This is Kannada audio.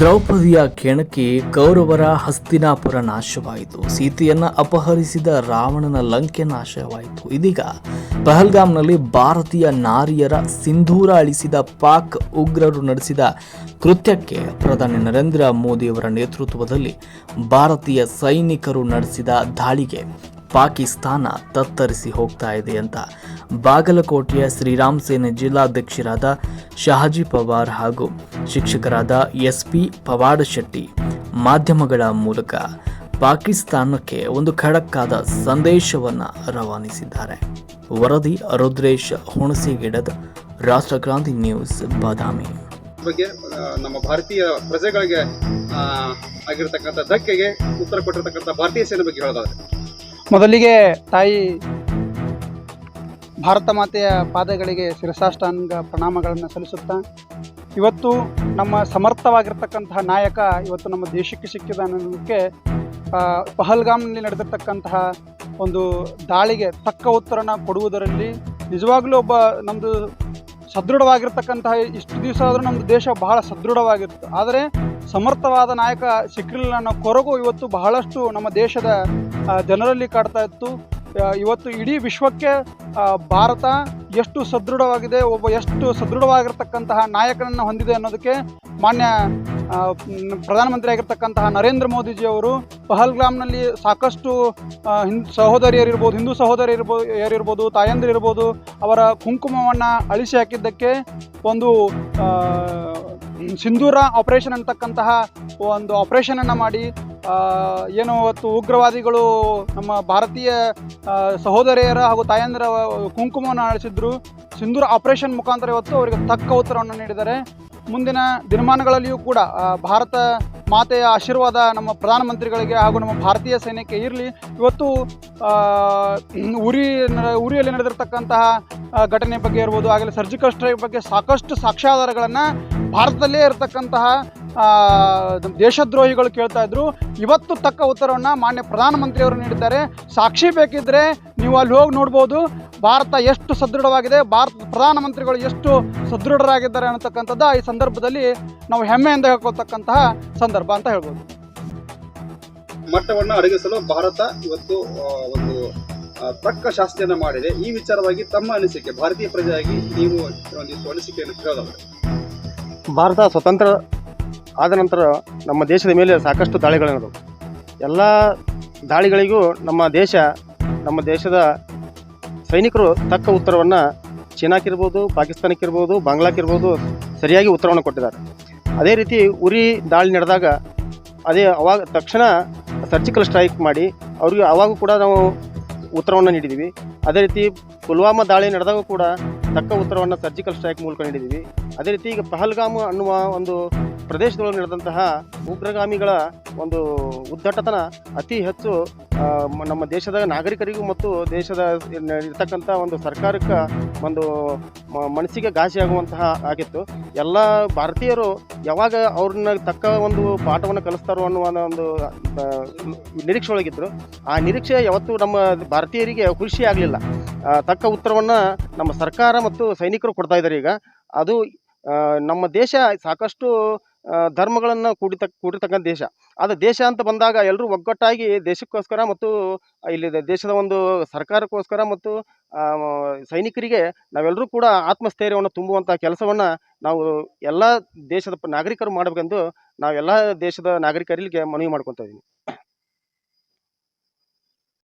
ದ್ರೌಪದಿಯ ಕೆಣಕಿ ಕೌರವರ ಹಸ್ತಿನಾಪುರ ನಾಶವಾಯಿತು. ಸೀತೆಯನ್ನ ಅಪಹರಿಸಿದ ರಾವಣನ ಲಂಕೆ ನಾಶವಾಯಿತು. ಇದೀಗ ಪಹಲ್ಗಾಮ್ನಲ್ಲಿ ಭಾರತೀಯ ನಾರಿಯರ ಸಿಂಧೂರ ಅಳಿಸಿದ ಪಾಕ್ ಉಗ್ರರು ನಡೆಸಿದ ಕೃತ್ಯಕ್ಕೆ ಪ್ರಧಾನಿ ನರೇಂದ್ರ ಮೋದಿಯವರ ನೇತೃತ್ವದಲ್ಲಿ ಭಾರತೀಯ ಸೈನಿಕರು ನಡೆಸಿದ ದಾಳಿಗೆ ಪಾಕಿಸ್ತಾನ ತತ್ತರಿಸಿ ಹೋಗ್ತಾ ಇದೆ ಅಂತ ಬಾಗಲಕೋಟೆಯ ಶ್ರೀರಾಮ್ ಸೇನೆ ಜಿಲ್ಲಾಧ್ಯಕ್ಷರಾದ ಶಹಾಜಿ ಪವಾರ್ ಹಾಗೂ ಶಿಕ್ಷಕರಾದ ಎಸ್ ಪಿ ಪವಾಡ ಶೆಟ್ಟಿ ಮಾಧ್ಯಮಗಳ ಮೂಲಕ ಪಾಕಿಸ್ತಾನಕ್ಕೆ ಒಂದು ಖಡಕ್ಕಾದ ಸಂದೇಶವನ್ನು ರವಾನಿಸಿದ್ದಾರೆ. ವರದಿ ರುದ್ರೇಶ್ ಹುಣಸಿಗಿಡದ, ರಾಷ್ಟ್ರಕ್ರಾಂತಿ ನ್ಯೂಸ್, ಬಾದಾಮಿ. ಬಗ್ಗೆ ನಮ್ಮ ಭಾರತೀಯ ಪ್ರಜೆಗಳಿಗೆ ಆಗಿರತಕ್ಕಂಥ ಧಕ್ಕೆಗೆ ಉತ್ತರ ಕೊಟ್ಟಿರತಕ್ಕಂಥ ಭಾರತೀಯ ಸೇನೆ ಬಗ್ಗೆ ಹೇಳೋದಾದ್ರೆ ಮೊದಲಿಗೆ ತಾಯಿ ಭಾರತ ಮಾತೆಯ ಪಾದಗಳಿಗೆ ಶಿರಸಾಷ್ಟಾಂಗ ಪ್ರಣಾಮಗಳನ್ನು ಸಲ್ಲಿಸುತ್ತಾ, ಇವತ್ತು ನಮ್ಮ ಸಮರ್ಥವಾಗಿರ್ತಕ್ಕಂತಹ ನಾಯಕ ಇವತ್ತು ನಮ್ಮ ದೇಶಕ್ಕೆ ಸಿಕ್ಕಿದ ಅನ್ನೋದಕ್ಕೆ ಪಹಲ್ಗಾಮ್ನಲ್ಲಿ ನಡೆದಿರ್ತಕ್ಕಂತಹ ಒಂದು ದಾಳಿಗೆ ತಕ್ಕ ಉತ್ತರನ ಕೊಡುವುದರಲ್ಲಿ ನಿಜವಾಗ್ಲೂ ಒಬ್ಬ ನಮ್ಮದು ಸದೃಢವಾಗಿರ್ತಕ್ಕಂತಹ ಇಷ್ಟು ದಿವಸ ಆದರೂ ನಮ್ಮದು ದೇಶ ಬಹಳ ಸದೃಢವಾಗಿತ್ತು. ಆದರೆ ಸಮರ್ಥವಾದ ನಾಯಕ ಸಿಕ್ಕಿರಲಿಲ್ಲ ಅನ್ನೋ ಕೊರಗು ಇವತ್ತು ಬಹಳಷ್ಟು ನಮ್ಮ ದೇಶದ ಜನರಲ್ಲಿ ಕಾಡ್ತಾ ಇತ್ತು. ಇವತ್ತು ಇಡೀ ವಿಶ್ವಕ್ಕೆ ಭಾರತ ಎಷ್ಟು ಸದೃಢವಾಗಿದೆ, ಒಬ್ಬ ಎಷ್ಟು ಸದೃಢವಾಗಿರ್ತಕ್ಕಂತಹ ನಾಯಕನನ್ನು ಹೊಂದಿದೆ ಅನ್ನೋದಕ್ಕೆ ಮಾನ್ಯ ಪ್ರಧಾನಮಂತ್ರಿ ಆಗಿರ್ತಕ್ಕಂತಹ ನರೇಂದ್ರ ಮೋದಿಜಿಯವರು ಪಹಲ್ಗ್ರಾಮ್ನಲ್ಲಿ ಸಾಕಷ್ಟು ಹಿಂದ್ ಸಹೋದರಿಯರಿರ್ಬೋದು ಹಿಂದೂ ಸಹೋದರಿಯರಿರ್ಬೋದು ಯಾರಿರ್ಬೋದು, ತಾಯಂದಿರಿರ್ಬೋದು ಅವರ ಕುಂಕುಮವನ್ನು ಅಳಿಸಿ ಹಾಕಿದ್ದಕ್ಕೆ ಒಂದು ಸಿಂಧೂರ ಆಪರೇಷನ್ ಅಂತಕ್ಕಂತಹ ಒಂದು ಆಪರೇಷನನ್ನು ಮಾಡಿ ಏನು ಇವತ್ತು ಉಗ್ರವಾದಿಗಳು ನಮ್ಮ ಭಾರತೀಯ ಸಹೋದರಿಯರ ಹಾಗೂ ತಾಯಂದಿರ ಕುಂಕುಮವನ್ನು ಆಡಿಸಿದ್ರು ಸಿಂಧೂರ ಆಪರೇಷನ್ ಮುಖಾಂತರ ಇವತ್ತು ಅವರಿಗೆ ತಕ್ಕ ಉತ್ತರವನ್ನು ನೀಡಿದ್ದಾರೆ. ಮುಂದಿನ ದಿನಮಾನಗಳಲ್ಲಿಯೂ ಕೂಡ ಭಾರತ ಮಾತೆಯ ಆಶೀರ್ವಾದ ನಮ್ಮ ಪ್ರಧಾನಮಂತ್ರಿಗಳಿಗೆ ಹಾಗೂ ನಮ್ಮ ಭಾರತೀಯ ಸೈನ್ಯಕ್ಕೆ ಇರಲಿ. ಇವತ್ತು ಉರಿ, ಉರಿಯಲ್ಲಿ ನಡೆದಿರ್ತಕ್ಕಂತಹ ಘಟನೆ ಬಗ್ಗೆ ಇರ್ಬೋದು ಆಗಲೇ ಸರ್ಜಿಕಲ್ ಸ್ಟ್ರೈಕ್ ಬಗ್ಗೆ ಸಾಕಷ್ಟು ಸಾಕ್ಷ್ಯಾಧಾರಗಳನ್ನು ಭಾರತದಲ್ಲೇ ಇರತಕ್ಕಂತಹ ನಮ್ಮ ದೇಶದ್ರೋಹಿಗಳು ಕೇಳ್ತಾ ಇದ್ರು. ಇವತ್ತು ತಕ್ಕ ಉತ್ತರವನ್ನು ಮಾನ್ಯ ಪ್ರಧಾನಮಂತ್ರಿಯವರು ನೀಡಿದ್ದಾರೆ. ಸಾಕ್ಷಿ ಬೇಕಿದ್ರೆ ನೀವು ಅಲ್ಲಿ ಹೋಗಿ ನೋಡ್ಬೋದು. ಭಾರತ ಎಷ್ಟು ಸದೃಢವಾಗಿದೆ ಭಾರತ ಪ್ರಧಾನಮಂತ್ರಿಗಳು ಎಷ್ಟು ಸದೃಢರಾಗಿದ್ದಾರೆ ಅನ್ನತಕ್ಕಂಥದ್ದು ಈ ಸಂದರ್ಭದಲ್ಲಿ ನಾವು ಹೆಮ್ಮೆಯಿಂದ ಹೇಳ್ಕೊಳ್ತಕ್ಕಂತಹ ಸಂದರ್ಭ ಅಂತ ಹೇಳ್ಬೋದು. ಮಟ್ಟವನ್ನು ಅಡಗಿಸಲು ಭಾರತ ಇವತ್ತು ಒಂದು ತಕ್ಕ ಶಾಸ್ತಿಯನ್ನು ಮಾಡಿದೆ. ಈ ವಿಚಾರವಾಗಿ ತಮ್ಮ ಅನಿಸಿಕೆ ಭಾರತೀಯ ಪ್ರಜೆಯಾಗಿ ನೀವು ಒಂದಿಷ್ಟು ಅನಿಸಿಕೆಯನ್ನು ಹೇಳೋದಾದ್ರೆ ಭಾರತ ಸ್ವತಂತ್ರ ಆದ ನಂತರ ನಮ್ಮ ದೇಶದ ಮೇಲೆ ಸಾಕಷ್ಟು ದಾಳಿಗಳನ್ನದು ಎಲ್ಲ ದಾಳಿಗಳಿಗೂ ನಮ್ಮ ದೇಶ, ನಮ್ಮ ದೇಶದ ಸೈನಿಕರು ತಕ್ಕ ಉತ್ತರವನ್ನು ಚೀನಾಕ್ಕಿರ್ಬೋದು, ಪಾಕಿಸ್ತಾನಕ್ಕಿರ್ಬೋದು, ಬಾಂಗ್ಲಾಕ್ಕಿರ್ಬೋದು ಸರಿಯಾಗಿ ಉತ್ತರವನ್ನು ಕೊಟ್ಟಿದ್ದಾರೆ. ಅದೇ ರೀತಿ ಉರಿ ದಾಳಿ ನಡೆದಾಗ ಅದೇ ಅವಾಗ ತಕ್ಷಣ ಸರ್ಜಿಕಲ್ ಸ್ಟ್ರೈಕ್ ಮಾಡಿ ಅವರಿಗೆ ಅವಾಗೂ ಕೂಡ ನಾವು ಉತ್ತರವನ್ನು ನೀಡಿದ್ದೀವಿ ಅದೇ ರೀತಿ ಪುಲ್ವಾಮಾ ದಾಳಿ ನಡೆದಾಗ ಕೂಡ ತಕ್ಕ ಉತ್ತರವನ್ನು ಸರ್ಜಿಕಲ್ ಸ್ಟ್ರೈಕ್ ಮೂಲಕ ನೀಡಿದ್ದೀವಿ. ಅದೇ ರೀತಿ ಈಗ ಪಹಲ್ಗಾಮ್ ಅನ್ನುವ ಒಂದು ಪ್ರದೇಶದೊಳಗೆ ನಡೆದಂತಹ ಉಗ್ರಗಾಮಿಗಳ ಒಂದು ಉದ್ದಟತನ ಅತಿ ಹೆಚ್ಚು ನಮ್ಮ ದೇಶದ ನಾಗರಿಕರಿಗೂ ಮತ್ತು ದೇಶದ ಇರ್ತಕ್ಕಂಥ ಒಂದು ಸರ್ಕಾರಕ್ಕೆ ಒಂದು ಮನಸ್ಸಿಗೆ ಘಾಸಿಯಾಗುವಂತಹ ಆಗಿತ್ತು. ಎಲ್ಲ ಭಾರತೀಯರು ಯಾವಾಗ ಅವ್ರನ್ನ ತಕ್ಕ ಒಂದು ಪಾಠವನ್ನು ಕಲಿಸ್ತಾರೋ ಅನ್ನುವ ಒಂದು ನಿರೀಕ್ಷೆ ಒಳಗಿದ್ರು ಆ ನಿರೀಕ್ಷೆ ಯಾವತ್ತೂ ನಮ್ಮ ಭಾರತೀಯರಿಗೆ ಖುಷಿ ಆಗಲಿಲ್ಲ. ತಕ್ಕ ಉತ್ತರವನ್ನು ನಮ್ಮ ಸರ್ಕಾರ ಮತ್ತು ಸೈನಿಕರು ಕೊಡ್ತಾ ಇದ್ದಾರೆ ಈಗ. ಅದು ನಮ್ಮ ದೇಶ ಸಾಕಷ್ಟು ಧರ್ಮಗಳನ್ನು ಕೂಡಿತ, ಕೂಡಿರ್ತಕ್ಕಂಥ ದೇಶ. ಅದು ದೇಶ ಅಂತ ಬಂದಾಗ ಎಲ್ಲರೂ ಒಗ್ಗಟ್ಟಾಗಿ ದೇಶಕ್ಕೋಸ್ಕರ ಮತ್ತು, ಇಲ್ಲಿ ದೇಶದ ಒಂದು ಸರ್ಕಾರಕ್ಕೋಸ್ಕರ ಮತ್ತು ಸೈನಿಕರಿಗೆ ನಾವೆಲ್ಲರೂ ಕೂಡ ಆತ್ಮಸ್ಥೈರ್ಯವನ್ನು ತುಂಬುವಂಥ ಕೆಲಸವನ್ನು ನಾವು ಎಲ್ಲ ದೇಶದ ನಾಗರಿಕರು ಮಾಡಬೇಕೆಂದು ನಾವೆಲ್ಲ ದೇಶದ ನಾಗರಿಕರಿಗೆ ಮನವಿ ಮಾಡ್ಕೊತಾ ಇದ್ದೀನಿ.